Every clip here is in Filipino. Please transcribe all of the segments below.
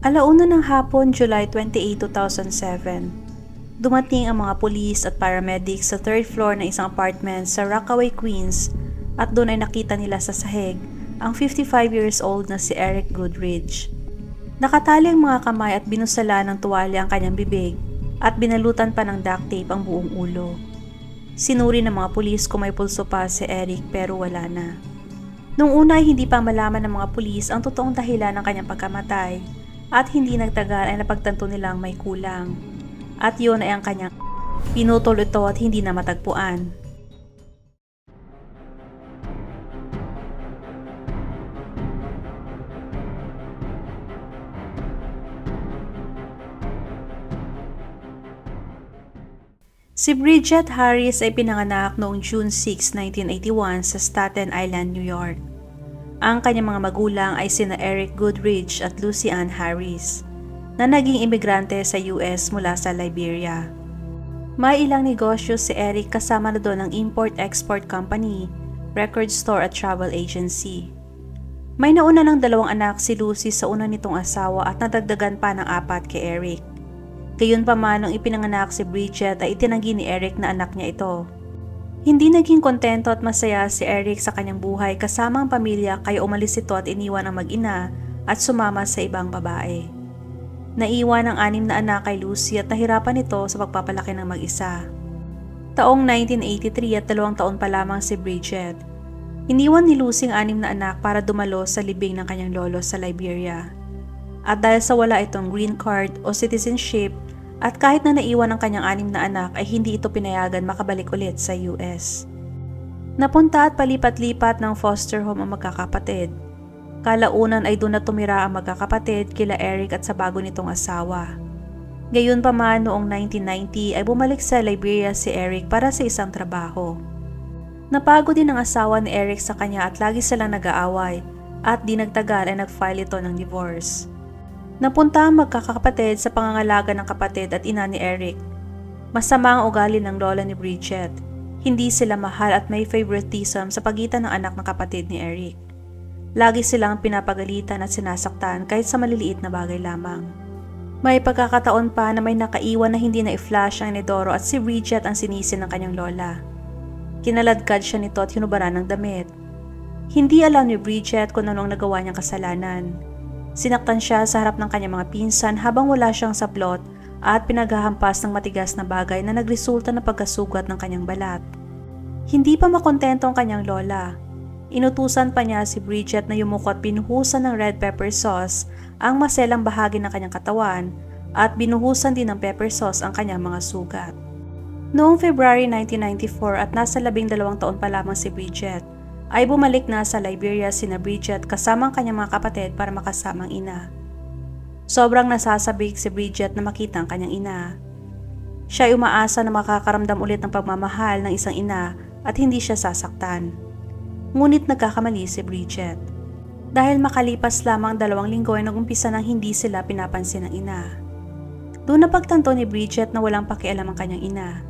Alauna ng hapon, July 28, 2007. Dumating ang mga pulis at paramedics sa third floor ng isang apartment sa Rockaway, Queens at doon ay nakita nila sa sahig ang 55 years old na si Eric Goodridge. Nakatali ang mga kamay at binusala ng tuwalya ang kanyang bibig at binalutan pa ng duct tape ang buong ulo. Sinuri ng mga pulis kung may pulso pa si Eric pero wala na. Nung una ay hindi pa malaman ng mga pulis ang totoong dahilan ng kanyang pagkamatay at hindi nagtagal ay napagtanto nilang may kulang. At yun ay ang kanyang pinutol ito at hindi na matagpuan. Si Bridget Harris ay pinanganak noong June 6, 1981 sa Staten Island, New York. Ang kanyang mga magulang ay sina Eric Goodrich at Lucy Ann Harris, na naging imigrante sa US mula sa Liberia. May ilang negosyo si Eric kasama na doon ang import-export company, record store at travel agency. May nauna ng dalawang anak si Lucy sa una nitong asawa at nadagdagan pa ng apat kay Eric. Gayon pa man nung ipinanganak si Bridget ay itinanggi ni Eric na anak niya ito. Hindi naging kontento at masaya si Eric sa kanyang buhay kasama ang pamilya kaya umalis ito at iniwan ang mag-ina at sumama sa ibang babae. Naiwan ang anim na anak kay Lucy at nahirapan ito sa pagpapalaki ng mag-isa. Taong 1983 at dalawang taon pa lamang si Bridget. Iniwan ni Lucy ang anim na anak para dumalo sa libing ng kanyang lolo sa Liberia. At dahil sa wala itong green card o citizenship, at kahit na naiwan ang kanyang anim na anak ay hindi ito pinayagan makabalik ulit sa US. Napunta at palipat-lipat ng foster home ang magkakapatid. Kalaunan ay doon na tumira ang magkakapatid kila Eric at sa bago nitong asawa. Gayon pa man noong 1990 ay bumalik sa Liberia si Eric para sa isang trabaho. Napagod din ang asawa ni Eric sa kanya at lagi silang nag-aaway at di nagtagal ay nag-file ito ng divorce. Napunta ang magkakapatid sa pangangalaga ng kapatid at ina ni Eric. Masama ang ugali ng lola ni Bridget. Hindi sila mahal at may favoritism sa pagitan ng anak ng kapatid ni Eric. Lagi silang pinapagalitan at sinasaktan kahit sa maliliit na bagay lamang. May pagkakataon pa na may nakaiwan na hindi na i-flash ang inidoro at si Bridget ang sinisi ng kanyang lola. Kinaladkad siya nito at hinubaran ng damit. Hindi alam ni Bridget kung anong nagawa niyang kasalanan. Sinaktan siya sa harap ng kanyang mga pinsan habang wala siyang saplot at pinaghahampas ng matigas na bagay na nagresulta na pagkasugat ng kanyang balat. Hindi pa makontento ang kanyang lola. Inutusan pa niya si Bridget na yumuko at binuhusan ng red pepper sauce ang maselang bahagi ng kanyang katawan at binuhusan din ng pepper sauce ang kanyang mga sugat. Noong February 1994 at nasa labing dalawang taon pa lamang si Bridget, ay bumalik na sa Liberia sina Bridget kasama ang kanyang mga kapatid para makasama ang ina. Sobrang nasasabik si Bridget na makita ang kanyang ina. Siya ay umaasa na makakaramdam ulit ng pagmamahal ng isang ina at hindi siya sasaktan. Ngunit nagkakamali si Bridget. Dahil makalipas lamang dalawang linggo ay nagumpisa nang hindi sila pinapansin ng ina. Doon napagtanto ni Bridget na walang pakialam ang kanyang ina.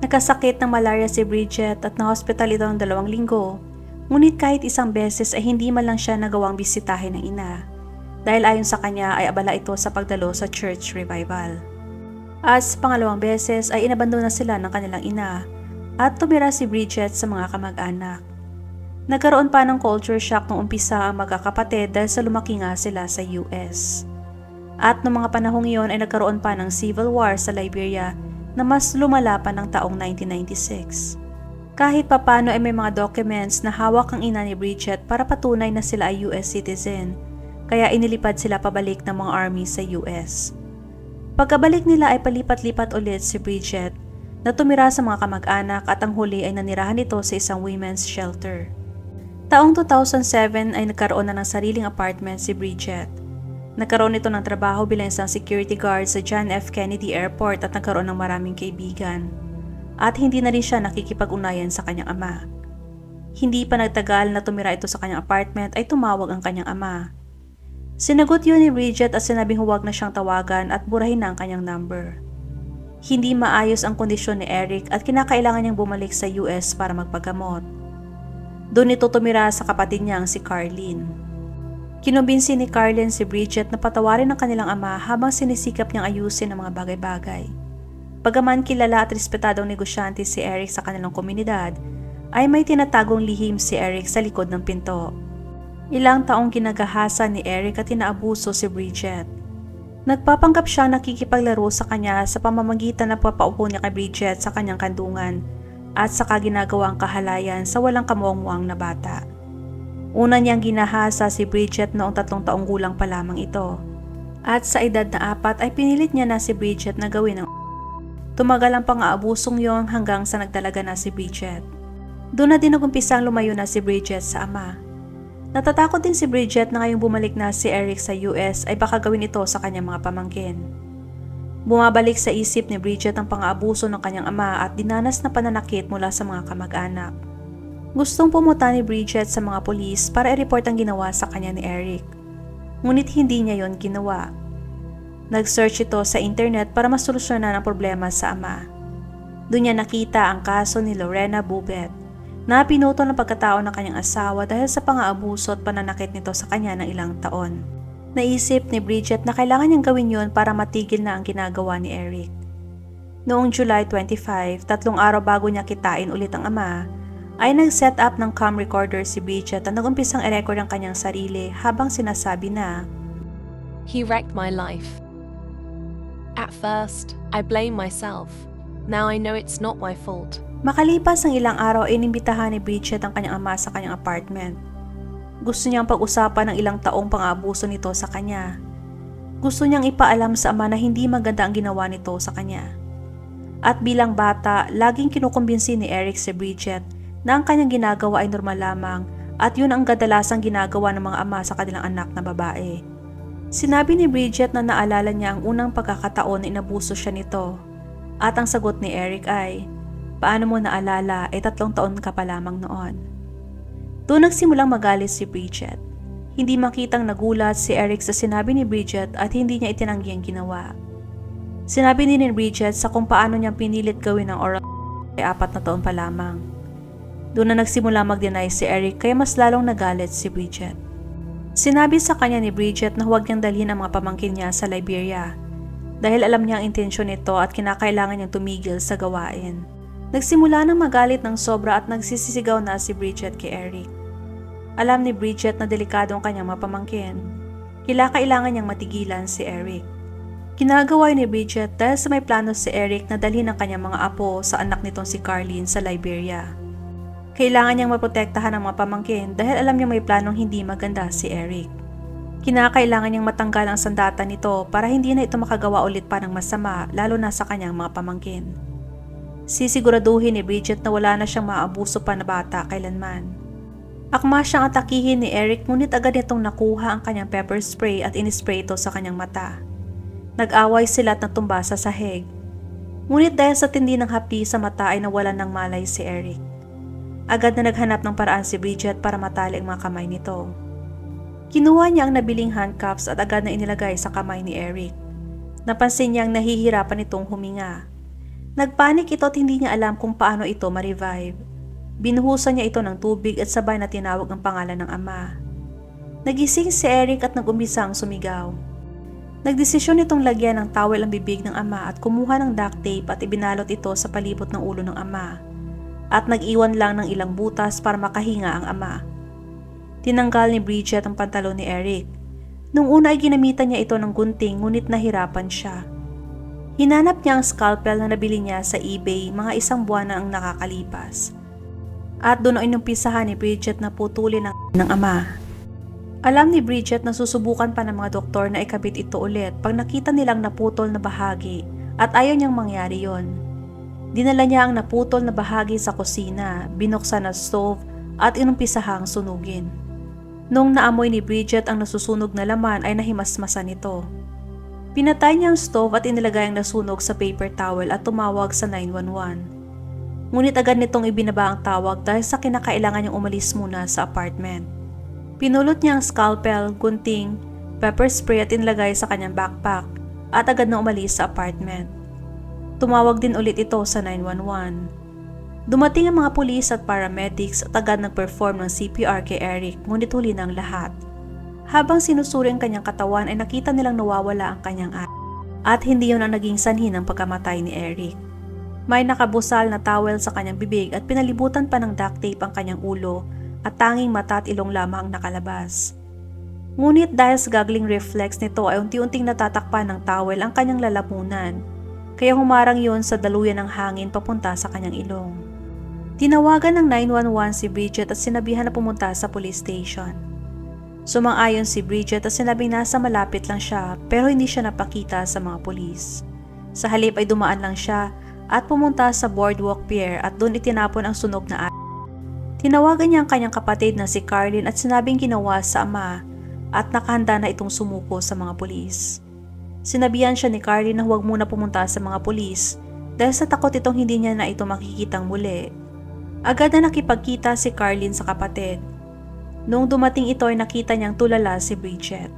Nagkasakit ng malaria si Bridget at na-hospital ito ng dalawang linggo. Ngunit kahit isang beses ay hindi man lang siya nagawang bisitahin ng ina. Dahil ayon sa kanya ay abala ito sa pagdalo sa church revival. At sa pangalawang beses ay inabandon na sila ng kanilang ina at tumira si Bridget sa mga kamag-anak. Nagkaroon pa ng culture shock nung umpisa ang magkakapatid dahil sa lumaki nga sila sa US. At noong mga panahong iyon ay nagkaroon pa ng civil war sa Liberia na mas lumala pa ng taong 1996. Kahit papano ay may mga documents na hawak ang ina ni Bridget para patunay na sila ay US citizen, kaya inilipad sila pabalik ng mga army sa US. Pagkabalik nila ay palipat-lipat ulit si Bridget na tumira sa mga kamag-anak at ang huli ay nanirahan nito sa isang women's shelter. Taong 2007 ay nagkaroon na ng sariling apartment si Bridget. Nagkaroon ito ng trabaho bilang isang security guard sa John F. Kennedy Airport at nagkaroon ng maraming kaibigan. At hindi na rin siya nakikipag-unayan sa kanyang ama. Hindi pa nagtagal na tumira ito sa kanyang apartment ay tumawag ang kanyang ama. Sinagot yun ni Bridget at sinabing huwag na siyang tawagan at burahin na ang kanyang number. Hindi maayos ang kondisyon ni Eric at kinakailangan niyang bumalik sa US para magpagamot. Doon ito tumira sa kapatid niyang si Carlene. Kinumbinsi ni Carlin si Bridget na patawarin ang kanilang ama habang sinisikap niyang ayusin ang mga bagay-bagay. Bagaman kilala at respetadong negosyante si Eric sa kanilang komunidad, ay may tinatagong lihim si Eric sa likod ng pinto. Ilang taong ginagahasa ni Eric at tinaabuso si Bridget. Nagpapanggap siya nakikipaglaro sa kanya sa pamamagitan ng papaupo niya kay Bridget sa kanyang kandungan at saka ginagawang kahalayan sa walang kamuang na bata. Una niyang ginahasa si Bridget noong tatlong taong gulang pa lamang ito. At sa edad na apat ay pinilit niya na si Bridget na gawin ang Tumagal ang pang-aabusong yon hanggang sa nagdalaga na si Bridget. Doon na din nagumpisang lumayo na si Bridget sa ama. Natatakot din si Bridget na ngayong bumalik na si Eric sa US ay baka gawin ito sa kanyang mga pamangkin. Bumabalik sa isip ni Bridget ang pang-aabuso ng kanyang ama at dinanas na pananakit mula sa mga kamag-anak. Gustong pumunta ni Bridget sa mga polis para i-report ang ginawa sa kanya ni Eric. Ngunit hindi niya yon ginawa. Nag-search ito sa internet para masolusyonan ang problema sa ama. Doon niya nakita ang kaso ni Lorena Bubet na pinuto ng pagkatao ng kanyang asawa dahil sa pang-aabuso at pananakit nito sa kanya ng ilang taon. Naisip ni Bridget na kailangan niyang gawin yon para matigil na ang ginagawa ni Eric. Noong July 25, tatlong araw bago niya kitain ulit ang ama, ay nag-set up ng cam recorder si Bridget at nagumpisang i-record ang kanyang sarili habang sinasabi na, He wrecked my life. At first, I blame myself. Now I know it's not my fault. Makalipas ang ilang araw ay inimbitahan ni Bridget ang kanyang ama sa kanyang apartment. Gusto niyang pag-usapan ng ilang taong pang-aabuso nito sa kanya. Gusto niyang ipaalam sa ama na hindi maganda ang ginawa nito sa kanya. At bilang bata, laging kinukumbinsi ni Eric si Bridget na ang kanyang ginagawa ay normal lamang at yun ang kadalasang ginagawa ng mga ama sa kanilang anak na babae. Sinabi ni Bridget na naalala niya ang unang pagkakataon na inabuso siya nito. At ang sagot ni Eric ay, paano mo naalala eh tatlong taon ka pa lamang noon. Doon nagsimulang magalit si Bridget. Hindi makitang nagulat si Eric sa sinabi ni Bridget at hindi niya itinanggi ang ginawa. Sinabi ni Bridget sa kung paano niyang pinilit gawin ang oral ay apat na taon pa lamang. Doon na nagsimula mag-deny si Eric kaya mas lalong nagalit si Bridget. Sinabi sa kanya ni Bridget na huwag niyang dalhin ang mga pamangkin niya sa Liberia dahil alam niya ang intensyon nito at kinakailangan niyang tumigil sa gawain. Nagsimula nang magalit ng sobra at nagsisisigaw na si Bridget kay Eric. Alam ni Bridget na delikado ang kanyang mga pamangkin. Kilakailangan niyang matigilan si Eric. Kinagawa ni Bridget dahil sa may plano si Eric na dalhin ang kanyang mga apo sa anak nitong si Carlene sa Liberia. Kailangan niyang maprotektahan ang mga pamangkin dahil alam niya may planong hindi maganda si Eric. Kinakailangan niyang matanggal ang sandata nito para hindi na ito makagawa ulit pa ng masama lalo na sa kanyang mga pamangkin. Sisiguraduhin ni Bridget na wala na siyang maabuso pa na bata kailanman. Akma siyang atakihin ni Eric ngunit agad nitong nakuha ang kanyang pepper spray at inispray ito sa kanyang mata. Nag-away sila at natumba sa sahig. Ngunit dahil sa tindi ng hapi sa mata ay nawalan ng malay si Eric. Agad na naghanap ng paraan si Bridget para matali ang mga kamay nito. Kinuha niya ang nabiling handcuffs at agad na inilagay sa kamay ni Eric. Napansin niyang nahihirapan itong huminga. Nagpanik ito at hindi niya alam kung paano ito ma-revive. Binuhusan niya ito ng tubig at sabay na tinawag ang pangalan ng ama. Nagising si Eric at nag-umbisang sumigaw. Nagdesisyon itong lagyan ng towel ang bibig ng ama at kumuha ng duct tape at ibinalot ito sa palibot ng ulo ng ama at nag-iwan lang ng ilang butas para makahinga ang ama. Tinanggal ni Bridget ang pantalon ni Eric. Nung una ay ginamitan niya ito ng gunting ngunit nahirapan siya. Hinanap niya ang scalpel na nabili niya sa eBay mga isang buwan na ang nakakalipas. At doon ay inumpisahan ni Bridget na putulin ng, ng ama. Alam ni Bridget na susubukan pa ng mga doktor na ikabit ito ulit pag nakita nilang naputol na bahagi at ayaw niyang mangyari yon. Dinala niya ang naputol na bahagi sa kusina, binuksan ang stove at inumpisahang sunugin. Nung naamoy ni Bridget ang nasusunog na laman ay nahimasmasan ito. Pinatay niya ang stove at inilagay ang nasunog sa paper towel at tumawag sa 911. Ngunit agad nitong ibinaba ang tawag dahil sa kinakailangan niyang umalis muna sa apartment. Pinulot niya ang scalpel, gunting, pepper spray at inilagay sa kanyang backpack at agad na umalis sa apartment. Tumawag din ulit ito sa 911. Dumating ang mga pulis at paramedics at agad nag-perform ng CPR kay Eric ngunit huli ng lahat. Habang sinusuri ang kanyang katawan ay nakita nilang nawawala ang kanyang eye at hindi yun ang naging sanhi ng pagkamatay ni Eric. May nakabusal na towel sa kanyang bibig at pinalibutan pa ng duct tape ang kanyang ulo at tanging mata at ilong lamang ang nakalabas. Ngunit dahil sa gagling reflex nito ay unti-unting natatakpan ng towel ang kanyang lalamunan, kaya humarang yon sa daluyan ng hangin papunta sa kanyang ilong. Tinawagan ng 911 si Bridget at sinabihan na pumunta sa police station. Sumang-ayon si Bridget at sinabing nasa malapit lang siya pero hindi siya napakita sa mga pulis. Sa halip ay dumaan lang siya at pumunta sa boardwalk pier at doon itinapon ang sunog na ari. Tinawagan niya ang kanyang kapatid na si Carlin at sinabing ginawa sa ama at nakahanda na itong sumuko sa mga pulis. Sinabihan siya ni Carlin na huwag muna pumunta sa mga pulis dahil sa takot itong hindi niya na ito makikitang muli. Agad na nakipagkita si Carlin sa kapatid. Noong dumating ito ay nakita niyang tulala si Bridget.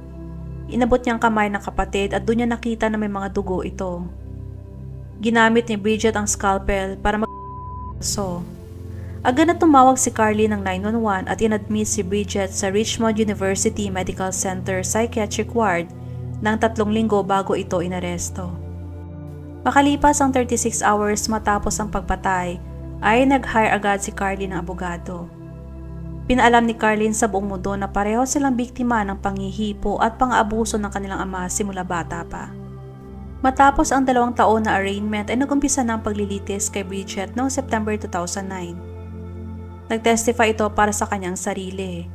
Inabot niyang kamay ng kapatid at doon niya nakita na may mga dugo ito. Ginamit ni Bridget ang scalpel para mag so. Agad na tumawag si Carly ng 911 at inadmit si Bridget sa Richmond University Medical Center Psychiatric Ward ng tatlong linggo bago ito inaresto. Makalipas ang 36 hours matapos ang pagpatay, ay nag-hire agad si Carly ng abogado. Pinaalam ni Carlin sa buong mundo na pareho silang biktima ng panghihipo at pang-abuso ng kanilang ama simula bata pa. Matapos ang dalawang taon na arraignment ay nagumpisa ng paglilitis kay Bridget noong September 2009. Nagtestify ito para sa kanyang sarili.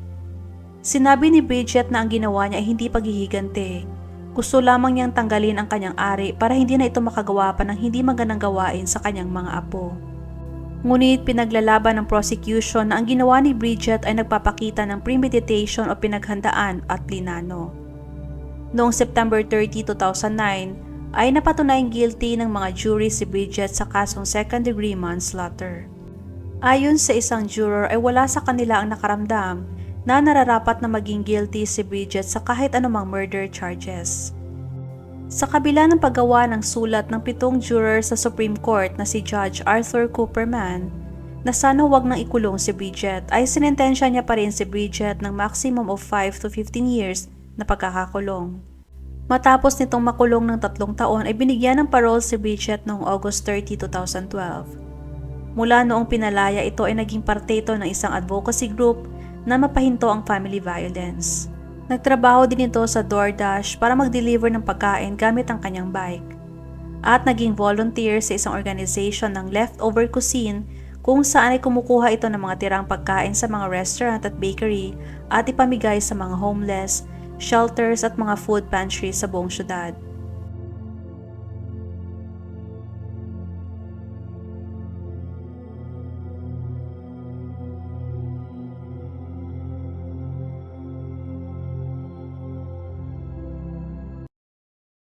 Sinabi ni Bridget na ang ginawa niya ay hindi paghihigante. Gusto lamang niyang tanggalin ang kanyang ari para hindi na ito makagawa pa ng hindi magandang gawain sa kanyang mga apo. Ngunit pinaglalaban ng prosecution na ang ginawa ni Bridget ay nagpapakita ng premeditation o pinaghandaan at plinano. Noong September 30, 2009, ay napatunayang guilty ng mga jury si Bridget sa kasong second-degree manslaughter. Ayon sa isang juror ay wala sa kanila ang nakaramdam na nararapat na maging guilty si Bridget sa kahit anumang murder charges. Sa kabila ng paggawa ng sulat ng pitong juror sa Supreme Court na si Judge Arthur Cooperman, na sana huwag nang ikulong si Bridget ay sinentensya niya pa rin si Bridget ng maximum of 5 to 15 years na pagkakakulong. Matapos nitong makulong ng tatlong taon ay binigyan ng parole si Bridget noong August 30, 2012. Mula noong pinalaya ito ay naging parte ito ng isang advocacy group na mapahinto ang family violence. Nagtrabaho din ito sa DoorDash para mag-deliver ng pagkain gamit ang kanyang bike. At naging volunteer sa isang organization ng Leftover Cuisine kung saan ay kumukuha ito ng mga tirang pagkain sa mga restaurant at bakery at ipamigay sa mga homeless, shelters at mga food pantries sa buong syudad.